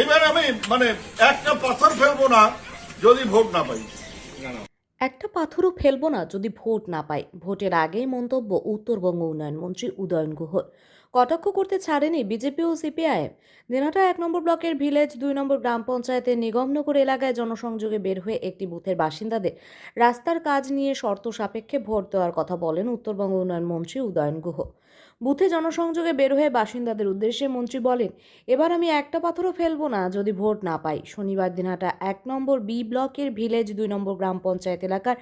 এইবার আমি মানে একটা পাথর ফেলব না, যদি ভোট না পাই। একটা পাথরও ফেলব না, যদি ভোট না পাই। ভোটের আগেই মন্তব্য উত্তরবঙ্গ উন্নয়ন মন্ত্রী উদয়ন গুহর। কটাক্ষ করতে ছাড়েনি বিজেপি ও সিপিআইএম। দিনহাটা এক নম্বর ব্লকের ভিলেজ, দুই নম্বর গ্রাম পঞ্চায়েতের নিগমনগর এলাকায় জনসংযোগে বের হয়ে একটি বুথের বাসিন্দাদের রাস্তার কাজ নিয়ে শর্ত সাপেক্ষে ভোট দেওয়ার কথা বলেন উত্তরবঙ্গ উন্নয়ন মন্ত্রী উদয়ন গুহ। বুথে জনসংযোগে বের হয়ে বাসিন্দাদের উদ্দেশ্যে মন্ত্রী বলেন, এবার আমি একটা পাথরও ফেলব না যদি ভোট না পাই। শনিবার দিনহাটা এক নম্বর বি ব্লকের ভিলেজ দুই নম্বর গ্রাম পঞ্চায়েত এলাকার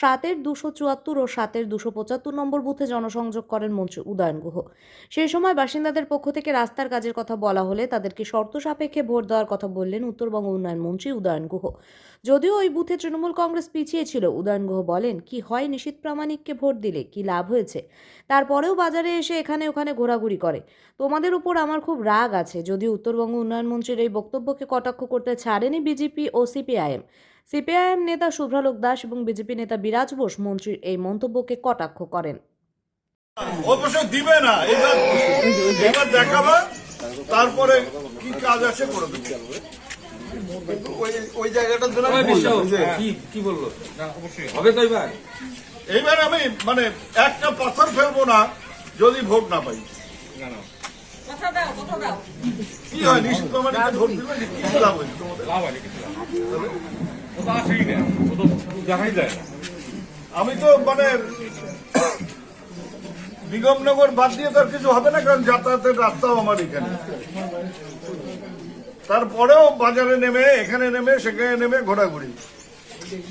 সাতের দুশো চুয়াত্তর ও সাতের দুশো পঁচাত্তর নম্বর বুথে জনসংযোগ করেন মন্ত্রী উদয়ন গুহ। সেই সময় বাসিন্দাদের পক্ষ থেকে রাস্তার কাজের কথা বলা হলে তাদেরকে শর্ত সাপেক্ষে ভোট দেওয়ার কথা বললেন উত্তরবঙ্গ উন্নয়ন মন্ত্রী উদয়ন গুহ। যদিও ওই বুথে তৃণমূল কংগ্রেস পিছিয়ে ছিল, উদয়ন গুহ বলেন, কি হয় নিশীত প্রামাণিককে ভোট দিলে কি লাভ হয়েছে? তারপরেও বাজারে এসে এখানে ওখানে ঘোরাঘুরি করে। তোমাদের উপর আমার খুব রাগ আছে যদিও উত্তরবঙ্গ উন্নয়ন মন্ত্রীর এই বক্তব্যকে কটাক্ষ করতে ছাড়েনি বিজেপি ও সিপিআইএম। সিপিআইএম নেতা শুভ্রালোক দাস এবং বিজেপি নেতা বিরাজ বোস মন্ত্রীর এই মন্তব্যকে কটাক্ষ করেন। অবশ্যই দিবে না এবার এবার দেখাবে তারপরে কি কাজ আছে করে দেবে ওই কি কি বলল? হবে তো এবার। এইবার আমি মানে একটা পাথর ফেলব না যদি ভোট না পাই। কথা দাও কি হয় নিশ্চিত ভোট দিলে লাভ হয়েছে তোমাদের? হয় আমি তো মানে নিগমনগর বাদ দিয়ে তো আর কিছু হবে না কারণ যাতায়াতের রাস্তাও আমার এখানে। তারপরেও বাজারে নেমে এখানে নেমে সেখানে নেমে ঘোরাঘুরি।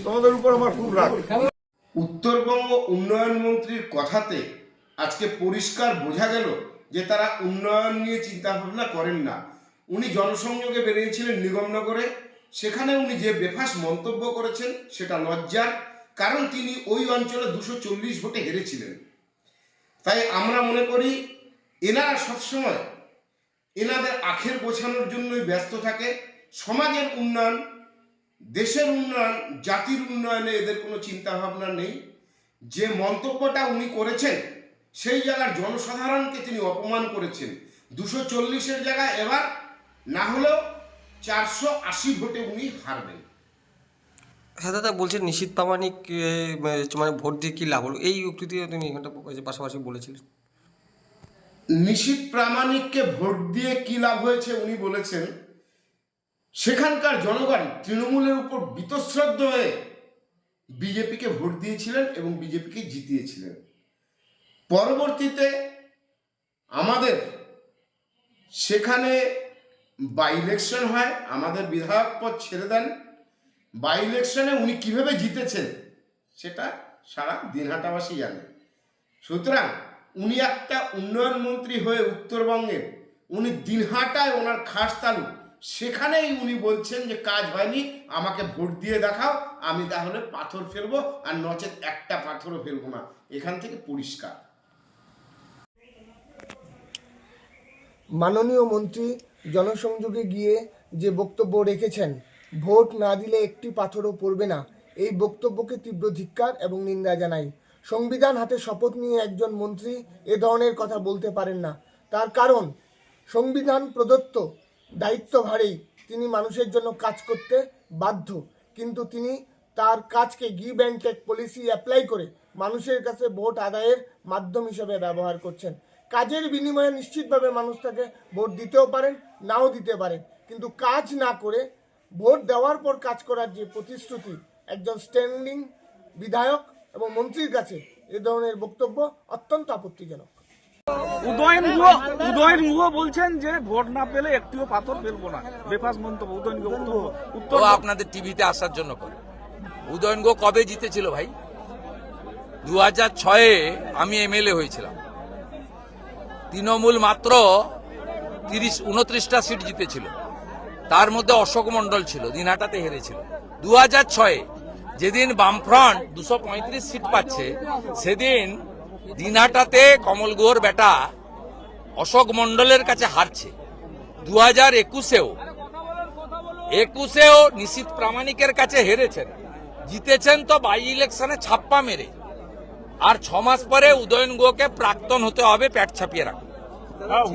তোমাদের উপর আমার খুব রাগ। উত্তরবঙ্গ উন্নয়ন মন্ত্রীর কথাতে আজকে পরিষ্কার বোঝা গেল যে তারা উন্নয়ন নিয়ে চিন্তা ভাবনা করেন না। উনি জনসংযোগে বেরিয়েছিলেন নিগমনগরে। সেখানে উনি যে বেফাস মন্তব্য করেছেন সেটা লজ্জার, কারণ তিনি ওই অঞ্চলে দুশো চল্লিশ ভোটে হেরেছিলেন। তাই আমরা মনে করি, এনারা সবসময় এনাদের আখের গোছানোর জন্যই ব্যস্ত থাকে। সমাজের উন্নয়ন, দেশের উন্নয়ন, জাতির উন্নয়নে এদের কোনো চিন্তা ভাবনা নেই। যে মন্তব্যটা উনি করেছেন সেই জায়গার জনসাধারণকে তিনি অপমান করেছেন। দুশো চল্লিশের জায়গায় এবার না হলেও চারশো আশি ভোটে উনি হারবেন। হ্যাঁ দাদা বলছেন নিশীত প্রামাণিক মানে ভোট দিয়ে কি লাভ হলো? এই উক্তিটিও তিনি এখানটা পাশাপাশি বলেছিলেন। নিশীত প্রামাণিককে ভোট দিয়ে কি লাভ হয়েছে উনি বলেছেন সেখানকার জনগণ তৃণমূলের উপর বীতশ্রদ্ধ হয়ে বিজেপিকে ভোট দিয়েছিলেন এবং বিজেপিকে জিতিয়েছিলেন। পরবর্তীতে আমাদের সেখানে বাই ইলেকশন হয়, আমাদের বিধায়ক পদ ছেড়ে দেন। বাই ইলেকশনে উনি কীভাবে জিতেছেন সেটা সারা দিনহাটাবাসী জানে। সুতরাং উনি একটা উন্নয়ন মন্ত্রী হয়ে উত্তরবঙ্গের উনি দিনহাটায় ওনার খাস তালু। সেখানেই উনি বলছেন যে, কাজ হয়নি, আমাকে ভোট দিয়ে দেখাও, আমি তাহলে পাথর ফেলব আর নচেত একটা পাথরও ফেলব না। এখান থেকে পরিষ্কার। মাননীয় মন্ত্রী জনসংযোগে গিয়ে যে বক্তব্য রেখেছেন, ভোট না দিলে একটি পাথরও পড়বে না। এই বক্তব্যকে তীব্র ধিক্কার এবং নিন্দা জানাই। সংবিধান হাতে শপথ নিয়ে একজন মন্ত্রী এ ধরনের কথা বলতে পারেন না। তার কারণ, সংবিধান প্রদত্ত দায়িত্বভারেই তিনি মানুষের জন্য কাজ করতে বাধ্য। কিন্তু তিনি তার কাজকে give and take policy apply করে মানুষের কাছে ভোট আদায়ের মাধ্যম হিসেবে ব্যবহার করছেন। কাজের বিনিময়ে নিশ্চিতভাবে মানুষ তাকে ভোট দিতেও পারেন নাও দিতে পারেন। কিন্তু কাজ না করে ভোট দেওয়ার পর কাজ করার যে প্রতিশ্রুতি একজন স্ট্যান্ডিং বিধায়ক এবং মন্ত্রীর কাছে এ ধরনের বক্তব্য অত্যন্ত আপত্তিজনক। উদয়ন গুহ উদয়ন গুহ বলছেন যে ভোট না পেলে একটিও পাথর ফেলব না। বেফাস মন্তব্য উদয়ন গুহ উত্তর আপনাদের টিভিতে আসার জন্য করে। উদয়ন কবে জিতেছিল ভাই? দু হাজার ছয়ে আমি এমএলএ হয়েছিলাম। তৃণমূল মাত্র তিরিশ, উনত্রিশটা সিট জিতেছিল। তার মধ্যে অশোক মন্ডল ছিল, দিনহাটাতে হেরেছিল। দু হাজার ছয়ে যেদিন বামফ্রন্ট দুশো পঁয়ত্রিশ সিট পাচ্ছে, সেদিন দিনহাটাতে কমল গুহর বেটা অশোক মন্ডলের কাছে হারছে। দু হাজার একুশেও একুশেও নিশীত প্রামাণিকের কাছে হেরেছেন। জিতেছেন তো বাই ইলেকশনে ছাপ্পা মেরে। আর ছমাস পরে উদয়ন গুহকে প্রাক্তন হতে হবে, প্যাট ছাপিয়ে রাখুন Oh,